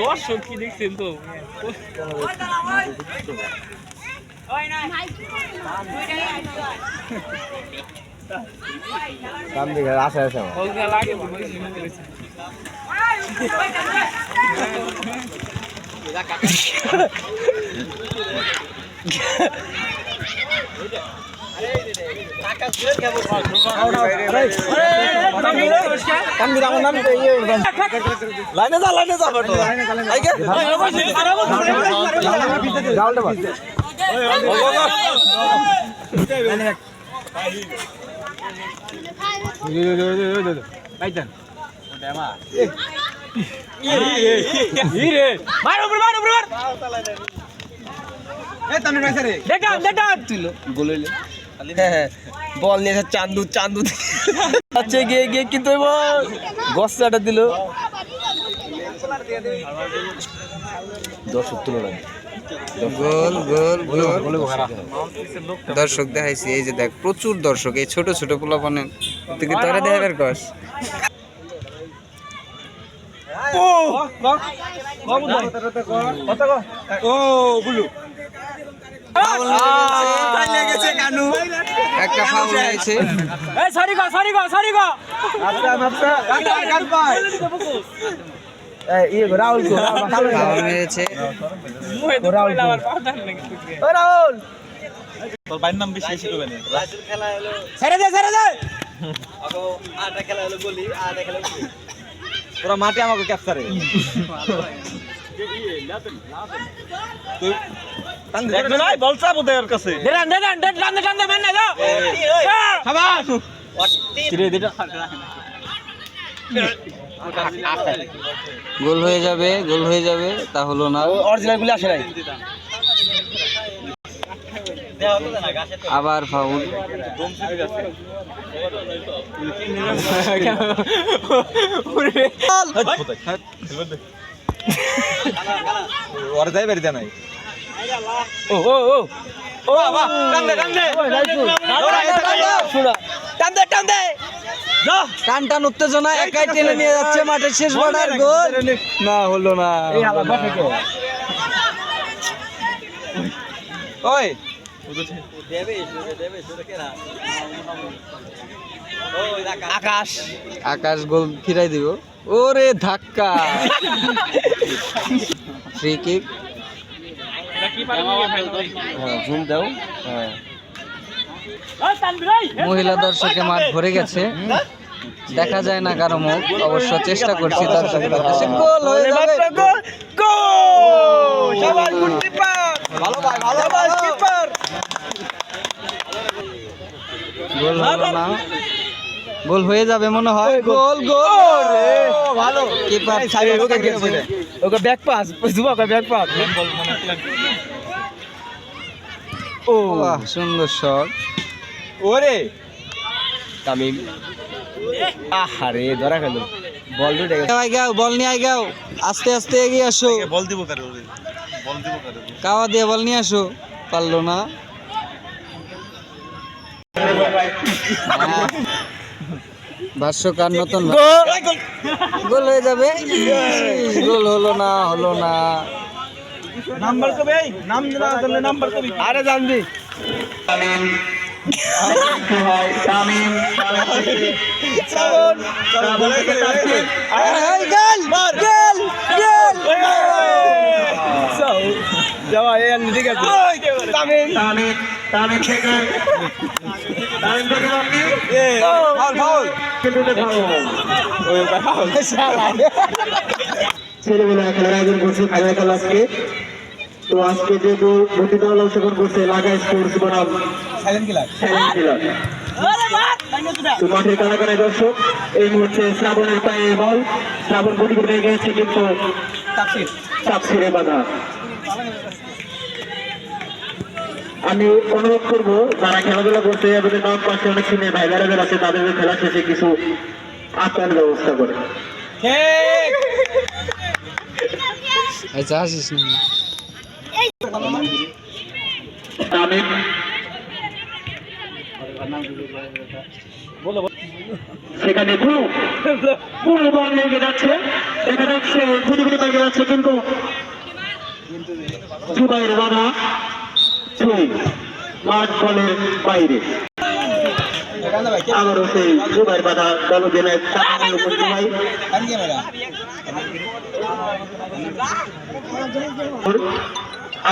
দর্শক কি দেখছেন তো কাম দিকে আসে আসে ওগুলা মনে লাইনে যা লাইনে যা দেখা দেখা তুইল গোল হ্যাঁ বল নিয়ে চান্দু চান্দু আচ্ছা গিয়ে গিয়ে কিন্তু এবার গসাটা দিল দর্শক তুলো না গোল গোল গোল দর্শক দেখাইছি এই যে দেখ প্রচুর দর্শক এই ছোট ছোট পোলাপানে তুই তোরা দেখাবের কস ও বুলু একটা ফাউল হয়েছে। এই সরি গো সরি গো সরি গো। আচ্ছা আচ্ছা কাট ইয়ে রাহুল ফাউল নাকি? ও রাহুল। তোর বাইর নাম বেশি ছিল কেন? ছেড়ে দে ছেড়ে দে। পুরো মাঠে আমাকে ক্যাপচারে দেখবে না বল ওদের কাছে। দেন দেন দেন দেন দেন দেন মেন না দাও খাবাস গোল হয়ে যাবে গোল হয়ে যাবে তা হলো না। অরিজিনাল গুলি আসে নাই। আবার ফাউল ওর। যাই বেরিয়ে নাই। ও ও ও ও বাবা টান দে টান দে টান দে টান দে টান টান উত্তেজনা একাই টেনে নিয়ে যাচ্ছে মাঠের শেষ বর্ডার গোল না হলো না ওই আকাশ আকাশ গোল ফিরাই দিব। ওরে ধাক্কা। ফ্রি কিক কি পারে নিয়ে ফেল ভাই হ্যাঁ জুম দাও। হ্যাঁ। মহিলা দর্শকে মাঠ ভরে গেছে। দেখা যায় না কারও মুখ অবশ্য চেষ্টা করছি দর্শকের গোল হয়ে যাবে। গোল গোল ভালো ভাই ভালো ভাই। কিপার গোল হলো না। গোল হয়ে যাবে মনে হয়। গোল গোল ভালো। Keeper okay okay back pass okay back pass. ও বাহ সুন্দর শট। ওরে! তামিম। আহারে ধরা গেল বল গেছে। আই গাও বল নিয়ে আই গাও। আস্তে আস্তে এগিয়ে আসো। বল দিব কারে ওরে বল দিব কারে কাওয়া দিয়ে বল নিয়ে আসো। পারল না। হ্যাঁ। ভাষ্যকার নতুন গোল! হয়ে যাবে। গোল হলো না হলো না। নাম্বার কবে নাম না জানলে নাম্বার কবি আরে জানবি এই গোল গোল গোল যাওয়া এই আনলি ঠিক আছে ফাউল ফাউল আয়োজন করছে খেলা খেলা আজকে তো আজকে যেহেতু দুটি দল অংশগ্রহণ করছে এলাকা স্পোর্টস বনাম। তো মাঠের কানাকানায় দর্শক? এই মুহূর্তে শ্রাবণের পায়ে বল। শ্রাবণ গুটি গুটি গেছে কিন্তু ছিঁড়ে বাধা। আমি অনুরোধ করব যারা খেলাধুলা করতে আমাদের নন পাশে অনেক সিনে ভাই বেড়াদের আছে তাদের খেলা শেষে কিছু আত্মার ব্যবস্থা করে। ঠিক। আচ্ছা আসিস না তামিম সেখানে গুরু গুরু বল লেগে যাচ্ছে। দেখা যাচ্ছে গুলি গুলি পেয়ে যাচ্ছে কিন্তু জুবাইয়ের বাধা ছুঁই মাঠ বলের বাইরে। আবারও সেই জুবাইয়ের বাধা জেলে জুবাই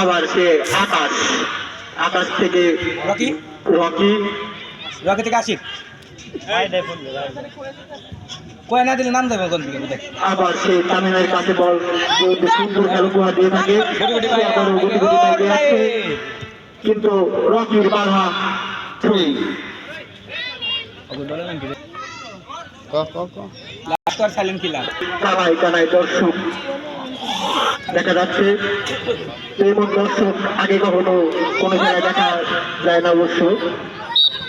আবার সে আকাশ আকাশ থেকে রকি রকি রকি থেকে দিলে নাম দেবে কোন দিকে বুঝে আবার সে তামিমের কাছে বল সুন্দর খেলা উপহার দিয়ে থাকে গুটি গুটি পাইতে যাচ্ছে কিন্তু রকির বাধা লাস্ট আর সাইলেন্ট কিলার দর্শক দেখা যাচ্ছে। এমন দর্শক আগে কখনো কোনো জায়গায় দেখা যায় না অবশ্য।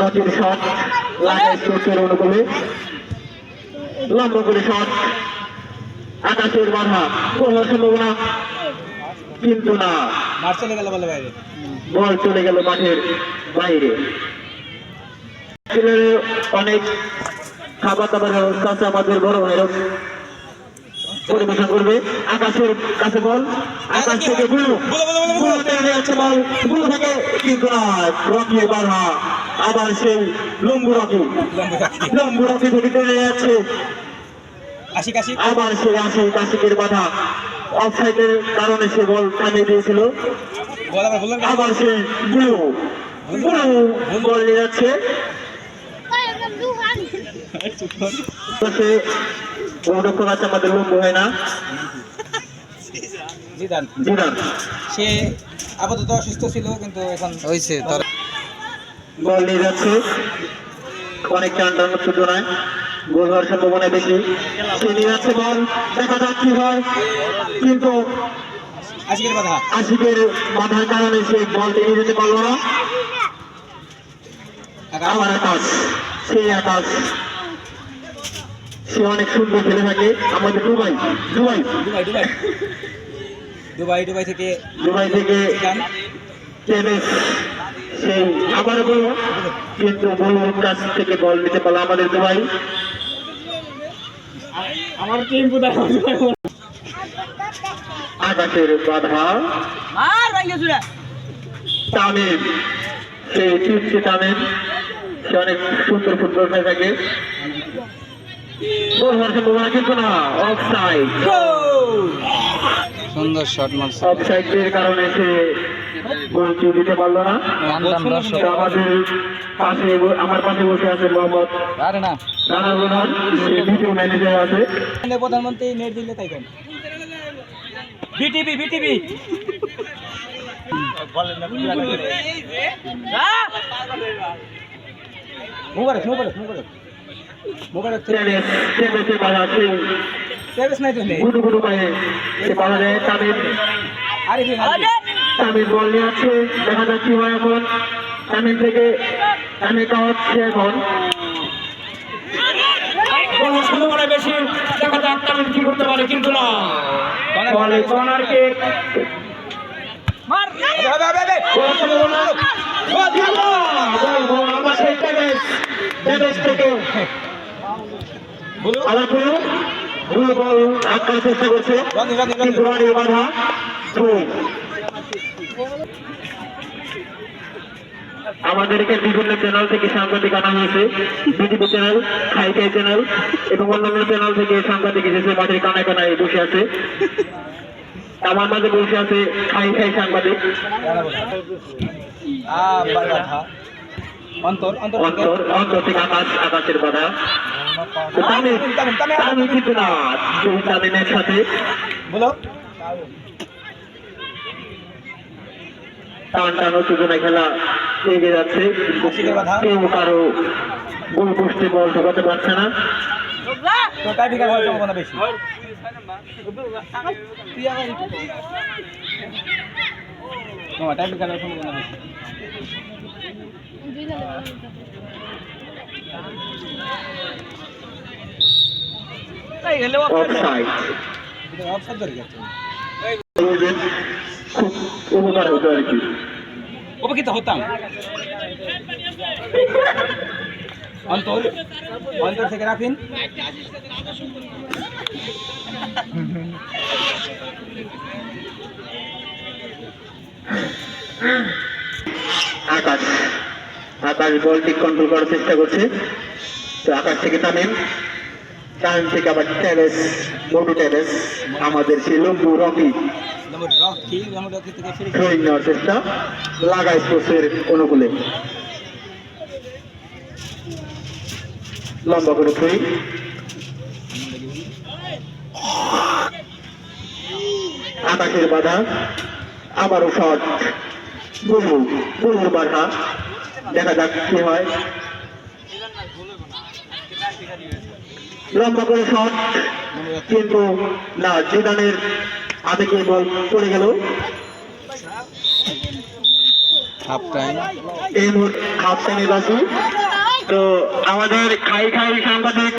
রকির শট লাগায় চোখের অনুকূলে। লম্বা করে শট আকাশের বাধা কোনো সম্ভাবনা কিন্তু না। বল চলে গেল মাঠের বাইরে। অনেক খাবার দাবার ব্যবস্থা আছে আমাদের বড় ভাইরা পরিবেশন করবে। আকাশের কাছে বল আকাশ থেকে গুলো গুলো তেড়ে যাচ্ছে বলগুলো থেকে রকি বাধা আবার সেই লম্বু রকি। লম্বু রকি থেকে। তেড়ে যাচ্ছে। আবার সে আসে কাশিকের বাধা। অফসাইডের কারণে সে বল থামিয়ে দিয়েছিল। আবার আবার সে ব্লু ব্লু বল। নিয়ে যাচ্ছে। সে গোলরক্ষক আমাদের লম্বু হয় না? জিদান। জিদান। সে আপাতত অসুস্থ ছিল কিন্তু এখন হয়েছে তোর বল নিয়ে যাচ্ছে। অনেক টান উত্তেজনায় গোল হওয়ার সম্ভাবনা বেশি। সে নিয়ে যাচ্ছে বল দেখা যাক কি হয়। কিন্তু আজকের কথা আশিকের বাধার কারণে সে বল নিয়ে যেতে পারল না। আমার আকাশ সেই আকাশ। সে অনেক সুন্দর খেলে থাকে আমাদের Dubai Dubai. Dubai Dubai. Dubai Dubai থেকে দুবাই থেকে সেই আবার কিন্তু বলুর কাছ থেকে বল নিতে পারল আমাদের দুবাই। আমার টিম কোথায়? আকাশের বাধা। তামিম সেই টিপসি তামিম সে অনেক সুন্দর ফুটবল খেলে থাকে। গোল হওয়ার সম্ভাবনা কিন্তু না অফ সুন্দর শট মারছে কারণে সে গোলটি দিতে পারল না আমাদের পাশে আমার পাশে বসে আছে মোহাম্মদ আরে না রানা রোহান সে দ্বিতীয় ম্যানেজার আছে প্রধানমন্ত্রী নেট দিলে তাই কেন বিটিভি বিটিভি মোবারক মোবারক মোবারক মোবারক তামিম আরে কি তামিম বল নিয়ে আছে দেখা যাক কি হয় এখন তামিম থেকে তামিম হচ্ছে এখন কোনো সম্ভাবনা বেশি দেখা যাক তামিম কি করতে পারে কিন্তু না। বলে কর্নার কিক মার। সম্ভাবনা থেকে। আবার পুরো পুরো বল আটকার চেষ্টা করছে। রনি রনি রনি। কিন্তু রানের বাধা দুই আমাদেরকে বিভিন্ন চ্যানেল থেকে সাংবাদিক আনা হয়েছে। বিটিভি চ্যানেল খাইকাই চ্যানেল এবং অন্যান্য চ্যানেল থেকে সাংবাদিক এসেছে মাঠের কানায় কানায় বসে আছে। আমার মাঝে বসে আছে খাই খাই সাংবাদিক অন্তর অন্তর অন্তর থেকে আকাশ আকাশের বাধা। তামিম কিন্তু না দুই তামিমের সাথে বলো টান টান উত্তেজনা খেলা এগিয়ে যাচ্ছে কেউ কারও গোল পোস্টে বল ঢোকাতে পারছে না বেশি উপকৃত হতাম। অন্তর অন্তর থেকে রাখেন। আকাশ। আকাশ বল ঠিক কন্ট্রোল করার চেষ্টা করছে। তো আকাশ থেকে তামিম তামিম থেকে আবার ট্যারেস মোটু ট্যারেস আমাদের সেই লম্বু রকি। থ্রোয়িং নেওয়ার চেষ্টা লাগাই স্পোর্টসের অনুকূলে। লম্বা করে থ্রোয়িং আকাশের বাধা আবারও শট বুলবুল বুলবুল বাধা দেখা যাক কি হয়। লম্বা করে শট কিন্তু না জিদানের আবেগে কি বল পড়ে গেল। হাফ টাইম এই মুহূর্তে হাফ টাইমে তো আমাদের খাই খাই সাংবাদিক